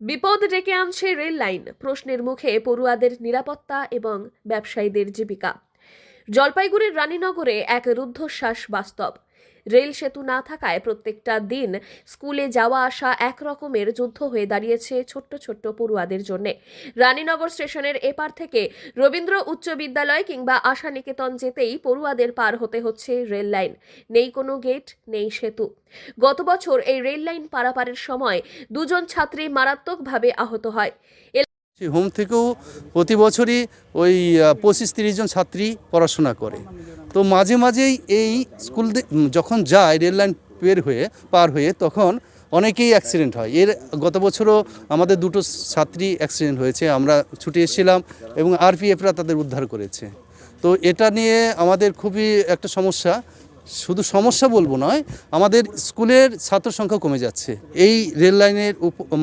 বিপদ ডেকে আনছে রেল লাইন। প্রশ্নের মুখে পড়ুয়াদের নিরাপত্তা এবং ব্যবসায়ীদের জীবিকা। জলপাইগুড়ির রানীনগরে এক রুদ্ধশ্বাস বাস্তব। রেল সেতু না থাকায় প্রত্যেকটা দিন স্কুলে যাওয়া আসা এক রকমের যুদ্ধ হয়ে দাঁড়িয়েছে ছোট্ট ছোট্ট পড়ুয়াদের জন্য। রানীনগর স্টেশনের এপার থেকে রবীন্দ্র উচ্চ বিদ্যালয় কিংবা আশা নিকেতন যেতেই পড়ুয়াদের পার হতে হচ্ছে রেল লাইন। নেই কোনো গেট, নেই সেতু। গত বছর এই রেল লাইন পারাপারের সময় দুজন ছাত্রী মারাত্মকভাবে আহত হয়। সেই হোম থেকেও প্রতি বছরই ওই পঁচিশ তিরিশ জন ছাত্রী পড়াশোনা করে। তো মাঝে মাঝেই এই স্কুল যখন যায় রেললাইন পের হয়ে, পার হয়ে, তখন অনেকেই অ্যাক্সিডেন্ট হয়। এর গত বছরও আমাদের দুটো ছাত্রী অ্যাক্সিডেন্ট হয়েছে, আমরা ছুটে এসেছিলাম এবং আরপিএফরা তাদের উদ্ধার করেছে। তো এটা নিয়ে আমাদের খুবই একটা সমস্যা। শুধু সমস্যা বলব নয়, আমাদের স্কুলের ছাত্র সংখ্যা কমে যাচ্ছে এই রেল লাইনের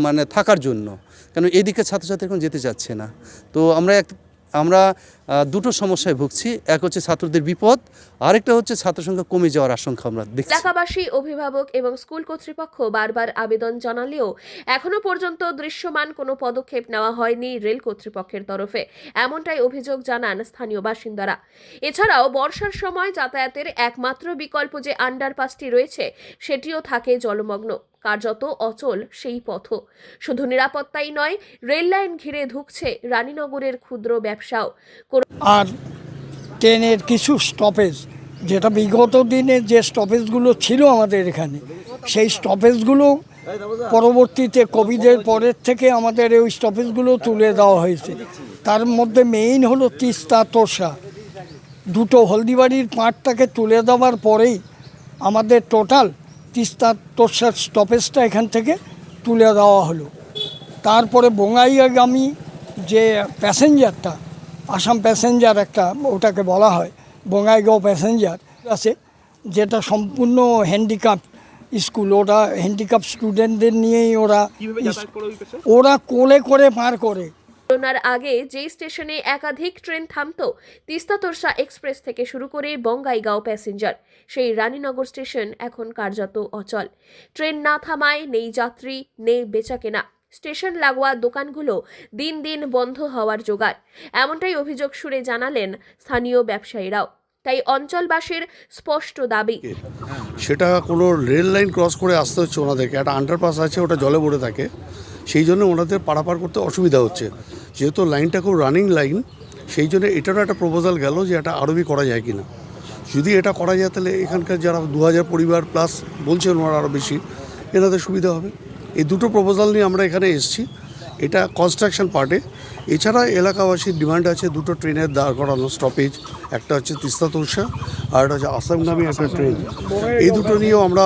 মানে থাকার জন্য। কেন এদিকে ছাত্রছাত্রী এখন যেতে চাচ্ছে না। তো আমরা এক আমরা দুটো সমস্যায় ভুগছি। এক হচ্ছে ছাত্রদের বিপদ, আরেকটা হচ্ছে ছাত্র সংখ্যা কমে যাওয়ার আশঙ্কা আমরা দেখছি। এলাকাবাসী, অভিভাবক এবং স্কুল কর্তৃপক্ষ বারবার আবেদন জানালেও এখনও পর্যন্ত দৃশ্যমান কোনো পদক্ষেপ নেওয়া হয়নি রেল কর্তৃপক্ষের তরফে, এমনটাই অভিযোগ জানান স্থানীয় বাসিন্দারা। এছাড়াও বর্ষার সময় যাতায়াতের একমাত্র বিকল্প যে আন্ডারপাসটি রয়েছে, সেটিও থাকে জলমগ্ন। কার্যত অচল সেই পথ। শুধু নিরাপত্তাই নয়, রেল লাইন ঘিরে ধুঁকছে রানীনগরের ক্ষুদ্র ব্যবসাও। আর ট্রেনের কিছু স্টপেজ যেটা বিগত দিনে যে স্টপেজগুলো ছিল আমাদের এখানে, সেই স্টপেজগুলো পরবর্তীতে কোভিডের পরের থেকে আমাদের ওই স্টপেজগুলো তুলে দেওয়া হয়েছে। তার মধ্যে মেইন হলো তিস্তা তোষা। দুটো হলদিবাড়ির পার্টটাকে তুলে দেওয়ার পরেই আমাদের টোটাল তিস্তা তোষার স্টপেজটা এখান থেকে তুলে দেওয়া হলো। তারপরে বঙ্গাইগামী যে প্যাসেঞ্জারটা আসাম প্যাসেঞ্জার একটা ওটাকে বলা হয় বঙ্গাইগাঁও প্যাসেঞ্জার আছে যেটা সম্পূর্ণ হ্যান্ডিক্যাপ স্কুল ওরা হ্যান্ডিক্যাপ স্টুডেন্টদের নিয়েই ওরা ওরা কোলে করে পার করে। করোনার আগে যেই স্টেশনে একাধিক ট্রেন থামতো তিস্তা তোরসা এক্সপ্রেস থেকে শুরু করে বঙ্গাইগাঁও প্যাসেঞ্জার। সেই রানীনগর স্টেশন এখন কার্যত অচল। ট্রেন না থামায় নেই যাত্রী নেই বেচাকেনা। স্টেশন লাগোয়া দোকানগুলো দিন দিন বন্ধ হওয়ার জোগাড়। এমনটাই অভিযোগ সুরে জানালেন স্থানীয় ব্যবসায়ীরাও। তাই অঞ্চলবাসীর স্পষ্ট দাবি। সেটা কোনো রেল লাইন ক্রস করে আসতে হচ্ছে ওনাদেরকে। একটা আন্ডারপাস আছে, ওটা জলে ভরে থাকে। সেই জন্য ওনাদের পারাপার করতে অসুবিধা হচ্ছে। যেহেতু লাইনটা খুব রানিং লাইন সেই জন্য এটারও একটা প্রপোজাল গেল যে এটা আরবি করা যায় কি না যদি এটা করা যায়, তাহলে এখানকার যারা দু হাজার পরিবার প্লাস বলছেন ওনারা আরও বেশি, এনাদের সুবিধা হবে। এই দুটো প্রপোজাল নিয়ে আমরা এখানে এসেছি। এটা কনস্ট্রাকশন পার্টে এছাড়া এলাকাবাসীর ডিমান্ড আছে, দুটো ট্রেনের দাঁড় করানো স্টপেজ একটা হচ্ছে তিস্তা তোরসা আর একটা হচ্ছে আসামগামী একটা ট্রেন এই দুটো নিয়েও আমরা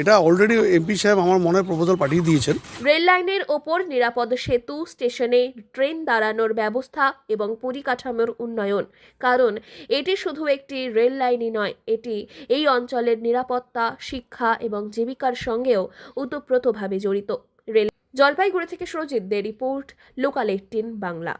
এটা অলরেডি এমপি সাহেব আমার মনে প্রপোজাল পাঠিয়ে দিয়েছেন। রেল লাইনের ওপর নিরাপদ সেতু, স্টেশনে ট্রেন দাঁড়ানোর ব্যবস্থা এবং পরিকাঠামোর উন্নয়ন। কারণ এটি শুধু একটি রেল লাইনই নয়, এটি এই অঞ্চলের নিরাপত্তা, শিক্ষা এবং জীবিকার সঙ্গেও ওতপ্রোতভাবে জড়িত। রেল জলপাইগুড়ি থেকে Surajit Dey report local eighteen Bangla.